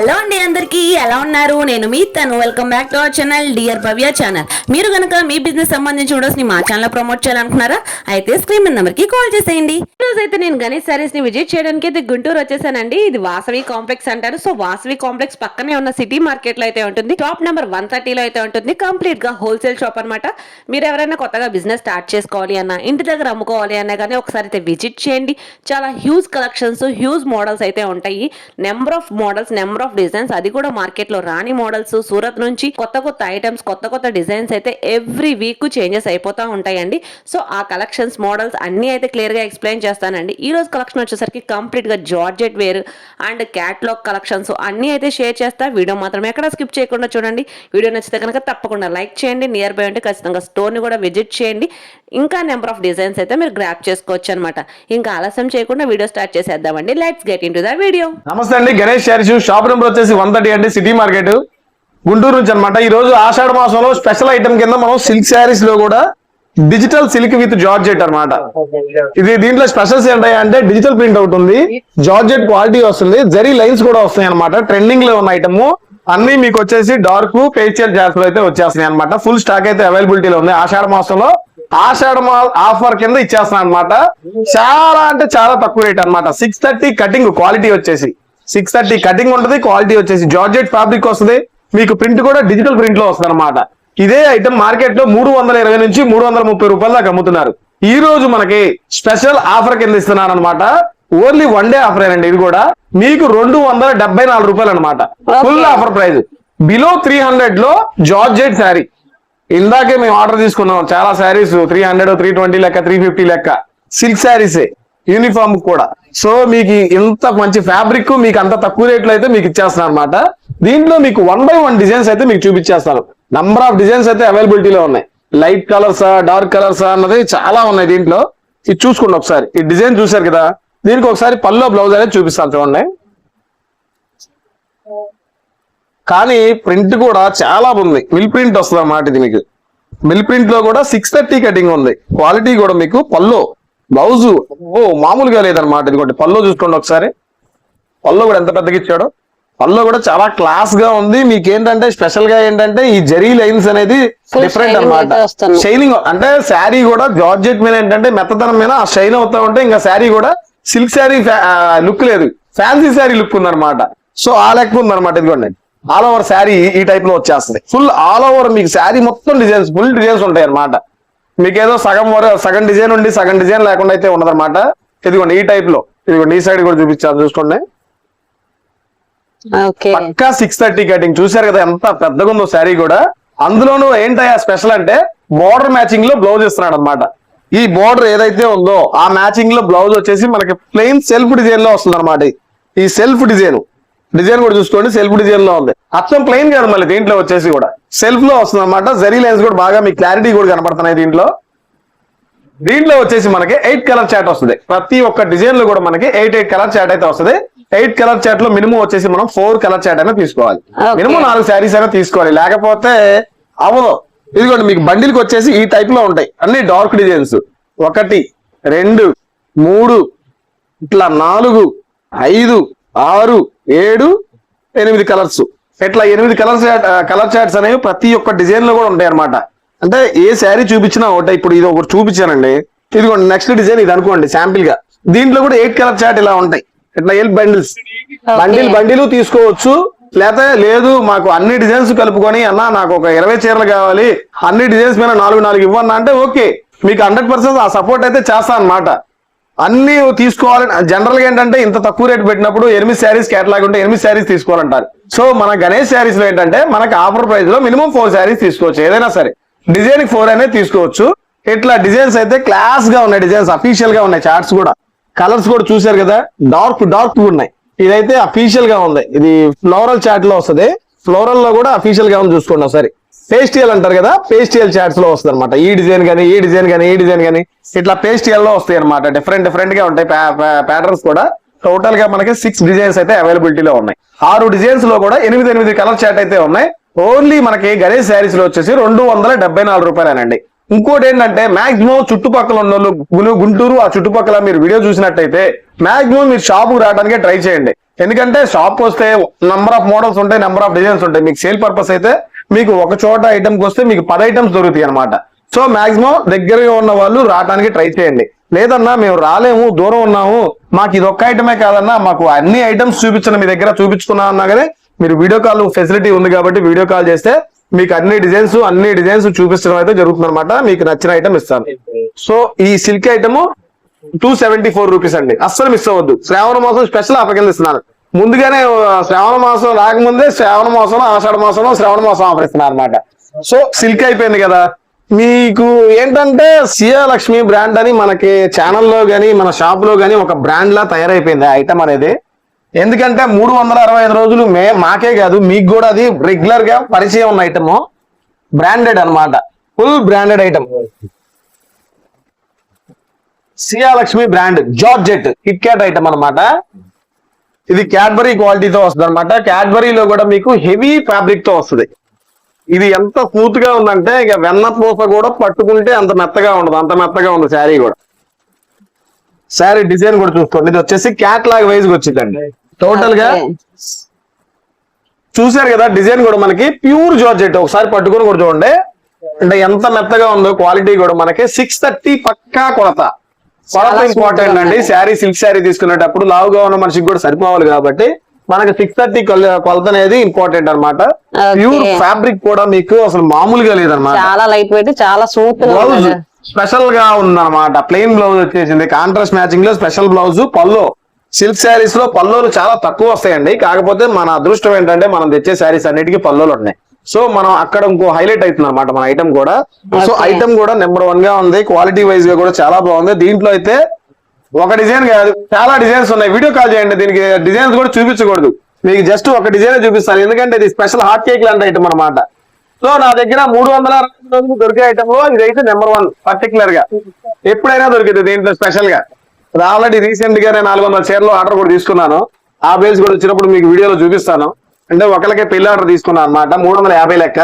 Hello అండి అందరికీ ఎలా ఉన్నారు? నేను మీ తను. Welcome back to our channel dear Bhavya channel మీరు కనుక మీ బిజినెస్ సంబంధించి వీడియోస్ని మా ఛానల్ ప్రమోట్ చేయాలనుకున్నారా అయితే స్క్రీన్ మీద నెంబర్కి కాల్ చేసేయండి. ఈ రోజు అయితే నేను గణేష్ సారీస్ని విజిట్ చేయడానికి అయితే గుంటూరు వచ్చేసానండి. ఇది వాసవి కాంప్లెక్స్ అంటారు. సో వాసవి కాంప్లెక్స్ పక్కనే ఉన్న సిటీ మార్కెట్లో అయితే ఉంటుంది. టాప్ నెంబర్ వన్ థర్టీలో అయితే ఉంటుంది. కంప్లీట్గా హోల్సేల్ షాప్ అన్నమాట. మీరు ఎవరైనా కొత్తగా బిజినెస్ స్టార్ట్ చేసుకోవాలి అన్న ఇంటి దగ్గర అమ్ముకోవాలి అన్నా కానీ ఒకసారి అయితే విజిట్ చేయండి. చాలా హ్యూజ్ కలెక్షన్స్ హ్యూజ్ మోడల్స్ అయితే ఉంటాయి. Number of models number of designs అది కూడా మార్కెట్లో రాని మోడల్స్ సూరత్ నుంచి కొత్త కొత్త ఐటమ్స్ కొత్త కొత్త డిజైన్స్ అయితే ఎవ్రీ వీక్ చేంజెస్ అయిపోతూ ఉంటాయండి. సో ఆ కలెక్షన్స్ మోడల్స్ అన్ని అయితే క్లియర్గా ఎక్స్ప్లెయిన్ చేస్తానండి. ఈ రోజు కలెక్షన్ వచ్చేసరికి కంప్లీట్గా georgette wear and catalogue collections అన్ని అయితే షేర్ చేస్తా. వీడియో మాత్రం ఎక్కడ స్కిప్ చేయకుండా చూడండి. వీడియో నచ్చితే కనుక తప్పకుండా లైక్ చేయండి. నియర్ బై ఉంటే ఖచ్చితంగా స్టోర్ని కూడా విజిట్ చేయండి. ఇంకా నెంబర్ ఆఫ్ డిజైన్స్ అయితే మీరు గ్రాప్ చేసుకోవచ్చు అనమాట ఇంకా ఆలస్యం చేయకుండా video start చేసేద్దామండి. Let's get into the video నమస్తే అండి. గణేష్ శారీస్ షాప్ నెంబర్ వచ్చేసి వన్ థర్టీ అండి. సిటీ మార్కెట్ గుంటూరు నుంచి అనమాట ఈ రోజు ఆషాఢ మాసంలో స్పెషల్ ఐటమ్ కింద మనం సిల్క్ శారీస్లో కూడా డిజిటల్ సిల్క్ విత్ జార్జెట్ అన్నమాట. ఇది దీంట్లో స్పెషల్స్ ఏంటంటే డిజిటల్ ప్రింట్ అవుట్ ఉంది. జార్జెట్ క్వాలిటీ వస్తుంది. జరీ లైన్స్ కూడా వస్తాయి అనమాట ట్రెండింగ్లో ఉన్న ఐటమ్ అన్ని మీకు వచ్చేసి డార్క్ పేచియల్ జాస్ అయితే వచ్చేస్తున్నాయి అనమాట ఫుల్ స్టాక్ అయితే అవైలబిలిటీలో ఉంది. ఆషాఢ మాసంలో ఆషాఢ ఆఫర్ కింద ఇచ్చేస్తున్నాను అనమాట చాలా అంటే చాలా తక్కువ రేట్ అన్నమాట. సిక్స్ థర్టీ కటింగ్ క్వాలిటీ వచ్చేసి. సిక్స్ థర్టీ కటింగ్ ఉంటుంది క్వాలిటీ వచ్చేసి. జార్జెట్ ఫ్యాబ్రిక్ వస్తుంది. మీకు ప్రింట్ కూడా డిజిటల్ ప్రింట్లో వస్తుంది అనమాట ఇదే ఐటమ్ మార్కెట్లో మూడు వందల ఇరవై నుంచి మూడు వందల ముప్పై రూపాయల దాకా అమ్ముతున్నారు. ఈ రోజు మనకి స్పెషల్ ఆఫర్ కింద ఇస్తున్నాను అనమాట ఓన్లీ వన్ డే ఆఫర్ అండి ఇది కూడా. మీకు రెండు వందల డెబ్బై నాలుగు రూపాయలు అనమాట full offer price below three హండ్రెడ్లో జార్జెట్ శారీ ఇందాకే మేము ఆర్డర్ తీసుకున్నాం. చాలా saris three hundred three twenty లెక్క త్రీ ఫిఫ్టీ లెక్క. సిల్క్ శారీసే యూనిఫామ్ కూడా. సో మీకు ఇంత మంచి ఫ్యాబ్రిక్ మీకు అంత తక్కువ రేట్లో అయితే మీకు ఇచ్చేస్తాను అనమాట దీంట్లో మీకు వన్ బై వన్ డిజైన్స్ అయితే మీకు చూపించేస్తాను. నంబర్ ఆఫ్ డిజైన్స్ అయితే అవైలబిలిటీలో ఉన్నాయి. లైట్ కలర్సా డార్క్ కలర్సా అన్నది చాలా ఉన్నాయి దీంట్లో. ఇది చూసుకోండి ఒకసారి. ఈ డిజైన్ చూసారు కదా? దీనికి ఒకసారి పల్లో బ్లౌజ్ అనేది చూపిస్తాను చూడండి. కానీ ప్రింట్ కూడా చాలా బాగుంది. మిల్ ప్రింట్ వస్తుంది అన్నమాట ఇది మీకు మిల్ ప్రింట్లో కూడా సిక్స్ థర్టీ కటింగ్ ఉంది. క్వాలిటీ కూడా మీకు పల్లో బ్లౌజ్ ఓ మామూలుగా లేదన్నమాట ఇదిగోండి. పల్లో చూసుకోండి ఒకసారి. పల్లో కూడా ఎంత పెద్దగా ఇచ్చాడో. పల్లో కూడా చాలా క్లాస్గా ఉంది. మీకు ఏంటంటే స్పెషల్గా ఏంటంటే ఈ జరీ లైన్స్ అనేది డిఫరెంట్ వస్తుంది. షైనింగ్ అంటే శారీ కూడా జార్జెట్ మీద ఏంటంటే మెత్తదనం మీద ఆ షైన్ అవుతా ఉంటే ఇంకా శారీ కూడా సిల్క్ శారీ లుక్ లేదు. ఫ్యాన్సీ శారీ లుక్ ఉందన్నమాట. సో ఆ లెక్క ఉందన్నమాట ఇదిగోండి. ఆల్ ఓవర్ శారీ ఈ టైప్లో వచ్చేస్తుంది. ఫుల్ ఆల్ ఓవర్ మీకు శారీ మొత్తం డిజైన్స్ ఫుల్ డిజైన్స్ ఉంటాయి అన్నమాట మీకు ఏదో సగం వర సగం డిజైన్ ఉండి సగం డిజైన్ లేకుండా అయితే ఉండదన్నమాట. ఇదిగోండి ఈ టైప్లో. ఇదిగోండి ఈ సైడ్ కూడా చూపించాను చూసుకోండి. పక్కా సిక్స్ థర్టీ కటింగ్ చూసారు కదా ఎంత పెద్దగా ఉందో శారీ కూడా. అందులోనూ ఏంటయ్యా స్పెషల్ అంటే బోర్డర్ మ్యాచింగ్లో బ్లౌజ్ ఇస్తున్నాడు అనమాట ఈ బోర్డర్ ఏదైతే ఉందో ఆ మ్యాచింగ్లో బ్లౌజ్ వచ్చేసి మనకి ప్లెయిన్ సెల్ఫ్ డిజైన్లో వస్తుంది అనమాట ఈ సెల్ఫ్ డిజైన్ డిజైన్ కూడా చూసుకోండి సెల్ఫ్ డిజైన్లో ఉంది. అచ్చం ప్లెయిన్ కాదు మళ్ళీ దీంట్లో వచ్చేసి కూడా. సెల్ఫ్లో వస్తుంది అనమాట జరీ లైన్స్ కూడా బాగా మీ క్లారిటీ కూడా కనపడుతున్నాయి దీంట్లో. దీంట్లో వచ్చేసి మనకి ఎయిట్ కలర్ చాట్ వస్తుంది. ప్రతి ఒక్క డిజైన్లో కూడా మనకి ఎయిట్ ఎయిట్ కలర్ చాట్ అయితే వస్తుంది. ఎయిట్ కలర్ చాట్లో మినిమం వచ్చేసి మనం ఫోర్ కలర్ చాట్ అయినా తీసుకోవాలి. మినిమం నాలుగు శారీస్ అయినా తీసుకోవాలి. లేకపోతే అవ్వదు ఇదిగోండి మీకు బండిల్కి వచ్చేసి ఈ టైప్లో ఉంటాయి. అన్ని డార్క్ డిజైన్స్ ఒకటి రెండు మూడు ఇట్లా నాలుగు ఐదు ఆరు ఏడు ఎనిమిది కలర్స్ ఇట్లా ఎనిమిది కలర్ కలర్ చార్ట్స్ అనేవి ప్రతి ఒక్క డిజైన్లో కూడా ఉంటాయి అన్నమాట అంటే ఏ శారీ చూపించినా ఒకటే ఇప్పుడు ఇది ఒకటి చూపించానండి. ఇదిగోండి నెక్స్ట్ డిజైన్ ఇది అనుకోండి శాంపిల్గా. దీంట్లో కూడా ఎయిట్ కలర్ చార్ట్ ఇలా ఉంటాయి. ఇట్లా ఎయిట్ బండిల్స్ బండిల్ బండిలు తీసుకోవచ్చు. లేకపోతే లేదు మాకు అన్ని డిజైన్స్ కలుపుకొని అన్న నాకు ఒక ఇరవై చీరలు కావాలి. అన్ని డిజైన్స్ మీద నాలుగు నాలుగు ఇవ్వన్నా అంటే ఓకే మీకు హండ్రెడ్ పర్సెంట్ ఆ సపోర్ట్ అయితే చేస్తా అన్నమాట. అన్ని తీసుకోవాలని జనరల్గా ఏంటంటే ఇంత తక్కువ రేట్ పెట్టినప్పుడు ఎనిమిది శారీస్ కేటలాగ్ ఉంటే ఎనిమిది శారీస్ తీసుకోవాలంటారు. సో మన గణేష్ శారీస్లో ఏంటంటే మనకి ఆఫర్ ప్రైస్లో మినిమం ఫోర్ శారీస్ తీసుకోవచ్చు ఏదైనా సరే. డిజైన్ ఫోర్ అనేది తీసుకోవచ్చు. ఇట్లా డిజైన్స్ అయితే క్లాస్గా ఉన్నాయి డిజైన్స్ అఫీషియల్గా ఉన్నాయి చార్ట్స్ కూడా. కలర్స్ కూడా చూశారు కదా డార్క్ డార్క్ ఉన్నాయి. ఇదైతే అఫీషియల్గా ఉంది. ఇది ఫ్లోరల్ చార్ట్లో వస్తుంది. ఫ్లోరల్లో కూడా అఫీషియల్గా ఉంది చూసుకోండి ఒకసారి. పేస్టియల్ అంటారు కదా పేస్టియల్ చాట్స్లో వస్తుంది అనమాట ఈ డిజైన్ కానీ ఈ డిజైన్ కానీ ఈ డిజైన్ కానీ ఇట్లా పేస్టియల్లో వస్తాయి అనమాట డిఫరెంట్ డిఫరెంట్గా ఉంటాయి ప్యాటర్న్స్ కూడా. టోటల్గా మనకి సిక్స్ డిజైన్స్ అయితే అవైలబిలిటీలో ఉన్నాయి. ఆరు డిజైన్స్లో కూడా ఎనిమిది ఎనిమిది కలర్ చాట్ అయితే ఉన్నాయి. ఓన్లీ మనకి గణేష్ శారీస్లో వచ్చేసి రెండు వందల డెబ్బై నాలుగు రూపాయలేనండి. ఇంకోటి ఏంటంటే మాక్సిమం చుట్టుపక్కల ఉన్న వాళ్ళు గుంటూరు ఆ చుట్టుపక్కల మీరు వీడియో చూసినట్టయితే మాక్సిమం మీరు షాప్ రావడానికి ట్రై చేయండి. ఎందుకంటే షాప్ వస్తే నంబర్ ఆఫ్ మోడల్స్ ఉంటాయి నెంబర్ ఆఫ్ డిజైన్స్ ఉంటాయి. మీకు సేల్ పర్పస్ అయితే మీకు ఒక చోట ఐటమ్కి వస్తే మీకు పది ఐటమ్స్ దొరుకుతాయి అనమాట సో మాక్సిమం దగ్గరగా ఉన్న వాళ్ళు రావడానికి ట్రై చేయండి. లేదన్నా మేము రాలేము దూరం ఉన్నాము మాకు ఇది ఒక్క ఐటమే కాదన్నా మాకు అన్ని ఐటమ్స్ చూపించండి మీ దగ్గర చూపించుకున్నా అన్నా కానీ మీరు వీడియో కాల్ ఫెసిలిటీ ఉంది కాబట్టి వీడియో కాల్ చేస్తే మీకు అన్ని డిజైన్స్ అన్ని డిజైన్స్ చూపించడం అయితే జరుగుతుంది అనమాట మీకు నచ్చిన ఐటమ్ ఇస్తాను. సో ఈ silk item two seventy four rupees అండి. అస్సలు మిస్ అవ్వద్దు. శ్రావణ మాసం స్పెషల్ ఆఫర్ కింద ఇస్తున్నాను. ముందుగానే శ్రావణ మాసం రాకముందే శ్రావణ మాసం ఆషాఢ మాసంలో శ్రావణ మాసం ఆపరిస్తున్నారు అనమాట సో సిల్క్ అయిపోయింది కదా. మీకు ఏంటంటే సియా లక్ష్మి బ్రాండ్ అని మనకి ఛానల్లో కానీ మన షాప్లో కానీ ఒక బ్రాండ్ లా తయారైపోయింది ఐటమ్ అనేది. ఎందుకంటే మూడు వందల అరవై ఐదు రోజులు మే మాకే కాదు మీకు కూడా అది రెగ్యులర్గా పరిచయం ఉన్న ఐటమ్ బ్రాండెడ్ అనమాట full branded item Siya Lakshmi brand georgette kit cat item అనమాట ఇది క్యాడ్బరీ క్వాలిటీతో వస్తుంది అనమాట క్యాడ్బరీలో కూడా మీకు హెవీ ఫ్యాబ్రిక్తో వస్తుంది. ఇది ఎంత స్మూత్గా ఉందంటే ఇక వెన్న పూస కూడా పట్టుకుంటే అంత మెత్తగా ఉండదు. అంత మెత్తగా ఉంది శారీ కూడా. శారీ డిజైన్ కూడా చూసుకోండి. ఇది వచ్చేసి క్యాట్ లాగ్ వైజ్ వచ్చిందండి. టోటల్గా చూసారు కదా డిజైన్ కూడా మనకి ప్యూర్ జార్జెట్. ఒకసారి పట్టుకొని కూడా చూడండి. అంటే ఎంత మెత్తగా ఉందో క్వాలిటీ కూడా మనకి సిక్స్ థర్టీ పక్కా కొలత. కొలత చాలా ఇంపార్టెంట్ అండి. శారీ సిల్క్ శారీ తీసుకునేటప్పుడు లావుగా ఉన్న మనిషికి కూడా సరిపోవాలి కాబట్టి మనకి సిక్స్ థర్టీ కొలత అనేది ఇంపార్టెంట్ అన్నమాట. Okay. ప్యూర్ ఫ్యాబ్రిక్ కూడా మీకు అసలు మామూలుగా లేదన్నమాట. చాలా లైట్ వెయిట్ చాలా గా బ్లౌజ్. స్పెషల్గా ఉందన్నమాట. ప్లెయిన్ బ్లౌజ్ వచ్చేసింది. కాంట్రాస్ట్ మ్యాచింగ్లో స్పెషల్ బ్లౌజ్ పల్లో సిల్క్ శారీస్లో పల్లోలు చాలా తక్కువ వస్తాయండి. కాకపోతే మన అదృష్టం ఏంటంటే మనం తెచ్చే శారీస్ అన్నిటికీ పల్లోలు ఉన్నాయి. సో మనం అక్కడ ఇంకో హైలైట్ అవుతుంది అనమాట మన ఐటమ్ కూడా. సో. ఐటమ్ కూడా నెంబర్ వన్గా ఉంది. క్వాలిటీ వైజ్గా కూడా చాలా బాగుంది. దీంట్లో అయితే ఒక డిజైన్ కాదు చాలా డిజైన్స్ ఉన్నాయి. వీడియో కాల్ చేయండి. దీనికి డిజైన్స్ కూడా చూపించకూడదు. మీకు జస్ట్ ఒక డిజైన్ చూపిస్తాను. ఎందుకంటే ఇది స్పెషల్ హాట్ కేక్ లాంటి ఐటమ్ అన్నమాట. సో నా దగ్గర మూడు వందల రోజులు దొరికే ఐటమ్లో ఇదైతే నెంబర్ వన్ పర్టికులర్గా. ఎప్పుడైనా దొరికింది దీంట్లో స్పెషల్గా. ఆల్రెడీ రీసెంట్గా నేను నాలుగు వందల చీరలు ఆర్డర్ కూడా తీసుకున్నాను. ఆ బేస్ కూడా వచ్చినప్పుడు మీకు వీడియోలో చూపిస్తాను. అంటే ఒకరికే పెళ్ళి ఆర్డర్ తీసుకున్నాను అనమాట మూడు వందల యాభై లెక్క.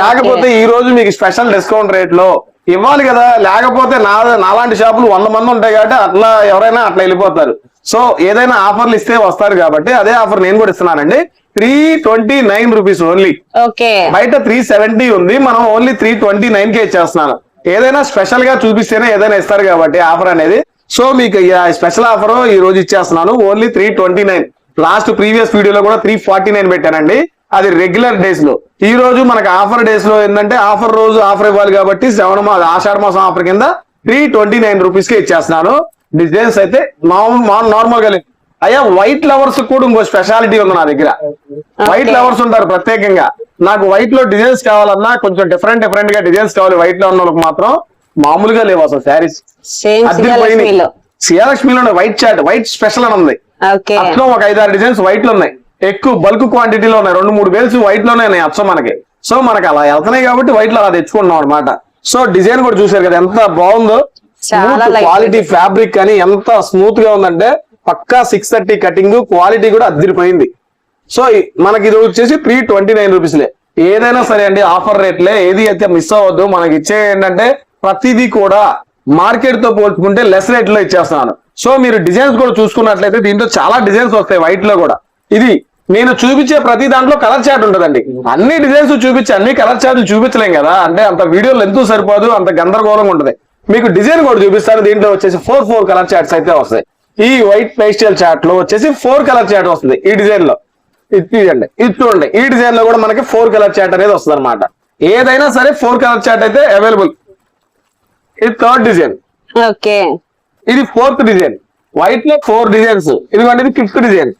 కాకపోతే ఈ రోజు మీకు స్పెషల్ డిస్కౌంట్ రేట్లో ఇవ్వాలి కదా లేకపోతే నా నాలాంటి షాపులు వంద మంది ఉంటాయి కాబట్టి అట్లా ఎవరైనా అట్లా వెళ్ళిపోతారు. సో ఏదైనా ఆఫర్లు ఇస్తే వస్తారు కాబట్టి అదే ఆఫర్ నేను కూడా ఇస్తున్నానండి. Three twenty nine rupees only. Okay. బయట త్రీ సెవెంటీ ఉంది మనం ఓన్లీ త్రీ ట్వంటీ నైన్ కే ఇచ్చేస్తున్నాను. ఏదైనా స్పెషల్గా చూపిస్తేనే ఏదైనా ఇస్తారు కాబట్టి ఆఫర్ అనేది. సో మీకు స్పెషల్ ఆఫర్ ఈ రోజు ఇచ్చేస్తున్నాను only three twenty nine. Last previous వీడియోలో కూడా త్రీ ఫార్టీ నైన్ పెట్టానండి. అది రెగ్యులర్ డేస్లో. ఈ రోజు మనకి ఆఫర్ డేస్లో ఏంటంటే ఆఫర్ రోజు ఆఫర్ ఇవ్వాలి కాబట్టి శ్రవణ మా ఆషాఢ మాసం ఆఫర్ కింద త్రీ ట్వంటీ నైన్ రూపీస్కి ఇచ్చేస్తున్నాను. డిజైన్స్ అయితే నార్మల్గా లేదు అయ్యా వైట్ లవర్స్ కూడా ఇంకో స్పెషాలిటీ ఉంది నా దగ్గర. వైట్. లవర్స్ ఉంటారు ప్రత్యేకంగా. నాకు వైట్లో డిజైన్స్ కావాలన్నా కొంచెం డిఫరెంట్ డిఫరెంట్గా డిజైన్స్ కావాలి. వైట్లో ఉన్న వాళ్ళకి మాత్రం మామూలుగా లేవు అసలు శారీస్. సియాలక్ష్మిలో వైట్ చాట్ వైట్ స్పెషల్ అని ఉంది. అట్లా ఒక ఐదారు డిజైన్స్ వైట్లో ఉన్నాయి. ఎక్కువ బల్క్ క్వాంటిటీలో ఉన్నాయి. రెండు మూడు వేల్స్ వైట్లోనే ఉన్నాయి అచ్చం మనకి. సో మనకి అలా వెళ్తున్నాయి కాబట్టి వైట్లో అలా తెచ్చుకున్నాం అనమాట సో డిజైన్ కూడా చూసారు కదా ఎంత బాగుందో. క్వాలిటీ ఫ్యాబ్రిక్ అని ఎంత స్మూత్గా ఉందంటే పక్కా సిక్స్ థర్టీ కటింగ్ క్వాలిటీ కూడా అద్దరిపోయింది. సో మనకి ఇది వచ్చేసి త్రీ ట్వంటీ నైన్ రూపీస్లే ఏదైనా సరే అండి ఆఫర్ రేట్లే ఏది అయితే మిస్ అవ్వద్దు. మనకి ఇచ్చే ఏంటంటే ప్రతిదీ కూడా మార్కెట్తో పోల్చుకుంటే లెస్ రేట్లో ఇచ్చేస్తున్నాను. సో మీరు డిజైన్స్ కూడా చూసుకున్నట్లయితే దీంట్లో చాలా డిజైన్స్ వస్తాయి వైట్లో కూడా. ఇది నేను చూపించే ప్రతి దాంట్లో కలర్ చార్ట్ ఉంటదండి. అన్ని డిజైన్స్ చూపించి అన్ని కలర్ చార్ట్లు చూపించలేం కదా. అంటే అంత వీడియో లెంత్ సరిపోదు అంత గందరగోళంగా ఉంటుంది. మీకు డిజైన్ కూడా చూపిస్తాను. దీంట్లో వచ్చేసి ఫోర్ ఫోర్ కలర్ చార్ట్స్ అయితే వస్తాయి. ఈ వైట్ పేస్టల్ చార్ట్లో వచ్చేసి ఫోర్ కలర్ చార్ట్ వస్తుంది ఈ డిజైన్లో. ఇది తీయండి. ఇది చూడండి. ఈ డిజైన్లో కూడా మనకి ఫోర్ కలర్ చార్ట్ అనేది వస్తుంది అనమాట ఏదైనా సరే ఫోర్ కలర్ చార్ట్ అయితే అవైలబుల్ ఇది థర్డ్ డిజైన్ ఓకే. ఇది ఫోర్త్ డిజైన్ వైట్లో ఫోర్ డిజైన్స్ ఇదిగోండి ఇది ఫిఫ్త్ డిజైన్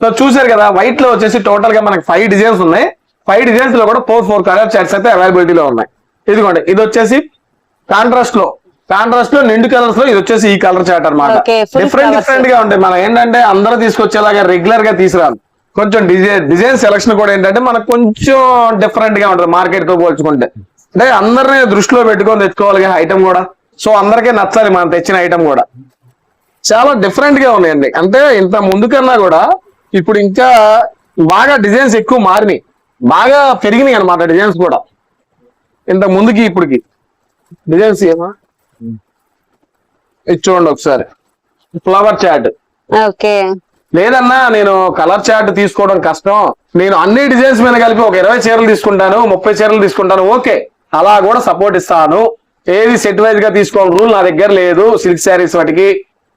సో చూసారు కదా వైట్లో వచ్చేసి టోటల్గా మనకి ఫైవ్ డిజైన్స్ ఉన్నాయి. ఫైవ్ డిజైన్స్లో కూడా ఫోర్ ఫోర్ కలర్ చార్ట్స్ అయితే అవైలబిలిటీలో ఉన్నాయి. ఇదిగోండి ఇది వచ్చేసి కాంట్రాస్ట్లో. కాంట్రాస్ట్లో నిండు కలర్స్లో ఇది వచ్చేసి ఈ కలర్ చార్ట్ అనమాట డిఫరెంట్. డిఫరెంట్గా ఉంటాయి. మనం ఏంటంటే అందరూ తీసుకొచ్చేలాగా రెగ్యులర్గా తీసుకురాదు కొంచెం డిజైన్ డిజైన్ సెలక్షన్ కూడా ఏంటంటే మనకు కొంచెం డిఫరెంట్గా ఉంటుంది. మార్కెట్తో పోల్చుకుంటే. అంటే అందరినీ దృష్టిలో పెట్టుకొని తెచ్చుకోవాలి ఐటమ్ కూడా. సో అందరికీ నచ్చాలి మనం తెచ్చిన ఐటమ్ కూడా. చాలా డిఫరెంట్గా ఉన్నాయండి. అంటే ఇంత ముందు కన్నా కూడా ఇప్పుడు ఇంకా బాగా డిజైన్స్ ఎక్కువ మారినాయి. బాగా పెరిగినాయి అనమాట డిజైన్స్ కూడా. ఇంత ముందుకి ఇప్పటికి. డిజైన్స్ ఏమా? ఇది చూడండి ఒకసారి. Flower chart okay. లేదన్నా నేను కలర్ చార్ట్ తీసుకోవడం కష్టం. నేను అన్ని డిజైన్స్ మీద కలిపి ఒక ఇరవై చీరలు తీసుకుంటాను ముప్పై చీరలు తీసుకుంటాను. ఓకే. అలా కూడా సపోర్ట్ ఇస్తాను. ఏది సెట్ వైజ్గా తీసుకోవాలి రూల్ నా దగ్గర లేదు. సిల్క్ శారీస్ వాటికి.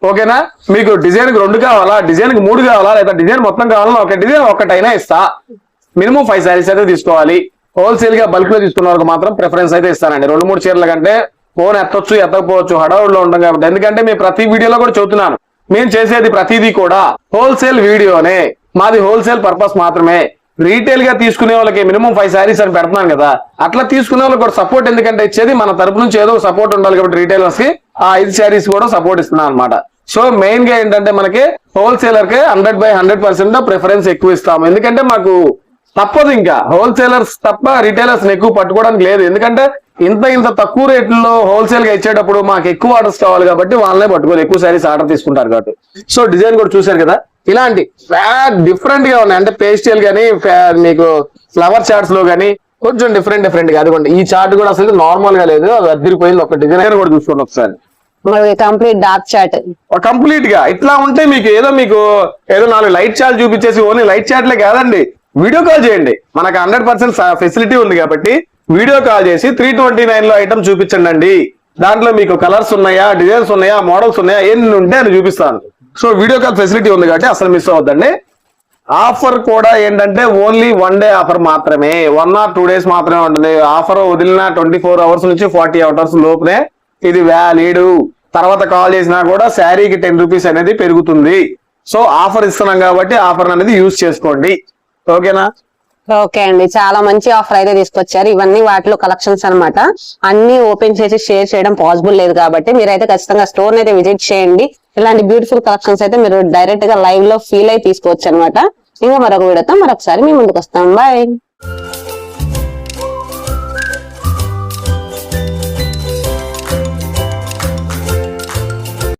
ఓకేనా? మీకు డిజైన్కి రెండు కావాలా? డిజైన్కి మూడు కావాలా? లేదా డిజైన్ మొత్తం కావాలా ఒక డిజైన్ ఒకటైనా ఇస్తా. మినిమం ఫైవ్ శారీస్ అయితే తీసుకోవాలి. హోల్సేల్గా బల్క్లో తీసుకున్న వాళ్ళకి మాత్రం ప్రిఫరెన్స్ అయితే ఇస్తానండి. రెండు మూడు చీరల కంటే ఫోన్ ఎత్తొచ్చు ఎత్తకపోవచ్చు హడావుడిలో ఉంటాం కాబట్టి. ఎందుకంటే మేము ప్రతి వీడియోలో కూడా చెబుతున్నాను. మేము చేసేది ప్రతిదీ కూడా హోల్సేల్ వీడియోనే. మాది హోల్సేల్ పర్పస్ మాత్రమే. రీటైల్గా తీసుకునే వాళ్ళకి మినిమం ఫైవ్ శారీస్ అని పెడుతున్నాను కదా. అట్లా తీసుకునే వాళ్ళకి కూడా సపోర్ట్ ఎందుకంటే ఇచ్చేది మన తరపు నుంచి ఏదో సపోర్ట్ ఉండాలి కాబట్టి రీటైలర్స్కి ఆ ఐదు శారీస్ కూడా సపోర్ట్ ఇస్తున్నాను అనమాట సో మెయిన్గా ఏంటంటే మనకి హోల్సేలర్కి hundred by hundred percent preference ఎక్కువ ఇస్తాము ఎందుకంటే మాకు తప్పదు ఇంకా. హోల్సేలర్స్ తప్ప రిటైలర్స్ ఎక్కువ పట్టుకోవడానికి లేదు. ఎందుకంటే ఇంత ఇంత తక్కువ రేట్లలో హోల్సేల్గా ఇచ్చేటప్పుడు మాకు ఎక్కువ ఆర్డర్స్ కావాలి కాబట్టి వాళ్ళనే పట్టుకోవాలి ఎక్కువ శారీస్ ఆర్డర్ తీసుకుంటారు కాబట్టి. సో డిజైన్ కూడా చూశారు కదా? ఇలాంటి డిఫరెంట్గా ఉన్నాయి. అంటే పేస్టియల్ గానీ fa- మీకు ఫ్లవర్ చార్ట్స్లో గానీ కొంచెం డిఫరెంట్ డిఫరెంట్గా అదిగోండి. ఈ చార్ట్ కూడా అసలు నార్మల్గా లేదు. అది అద్దరిపోయింది. ఒక డిజైన్ కూడా చూసుకోండి ఒకసారి. కంప్లీట్ డార్క్ చాట్ కంప్లీట్గా. ఇట్లా ఉంటే మీకు ఏదో మీకు ఏదో నాలుగు లైట్ చార్ట్ చూపించేసి ఓన్లీ లైట్ చార్ట్లే కాదండి. వీడియో కాల్ చేయండి. మనకు హండ్రెడ్ పర్సెంట్ ఫెసిలిటీ ఉంది కాబట్టి వీడియో కాల్ చేసి త్రీ ట్వంటీ నైన్లో ఐటమ్ చూపించండి అండి దాంట్లో మీకు కలర్స్ ఉన్నాయా డిజైన్స్ ఉన్నాయా మోడల్స్ ఉన్నాయా ఎన్ని ఉంటే అని చూపిస్తాను. సో వీడియో కాల్ ఫెసిలిటీ ఉంది కాబట్టి అసలు మిస్ అవద్దండి ఆఫర్ కూడా ఏంటంటే ఓన్లీ వన్ డే ఆఫర్ మాత్రమే. వన్ ఆర్ టూ డేస్ మాత్రమే ఉంటుంది. ఆఫర్ వదిలిన ట్వంటీ ఫోర్ అవర్స్ నుంచి ఫార్టీ అవర్స్ లోపునే ఇది వ్యాలిడ్ తర్వాత కాల్ చేసినా కూడా శారీకి టెన్ రూపీస్ అనేది పెరుగుతుంది. సో ఆఫర్ ఇస్తున్నాం కాబట్టి ఆఫర్ అనేది యూజ్ చేసుకోండి. ఓకేనా? ఓకే అండి. చాలా మంచి ఆఫర్ అయితే తీసుకొచ్చారు. ఇవన్నీ వాటిలో కలెక్షన్స్ అన్నమాట. అన్ని ఓపెన్ చేసి షేర్ చేయడం పాసిబుల్ లేదు కాబట్టి మీరైతే ఖచ్చితంగా స్టోర్ అయితే విజిట్ చేయండి. ఇలాంటి బ్యూటిఫుల్ కలెక్షన్స్ అయితే మీరు డైరెక్ట్గా లైవ్లో ఫీల్ అయి తీసుకోవచ్చు అనమాట ఇంకా మరొక వీడియోతో మరొకసారి మీ ముందుకు వస్తాం. బాయ్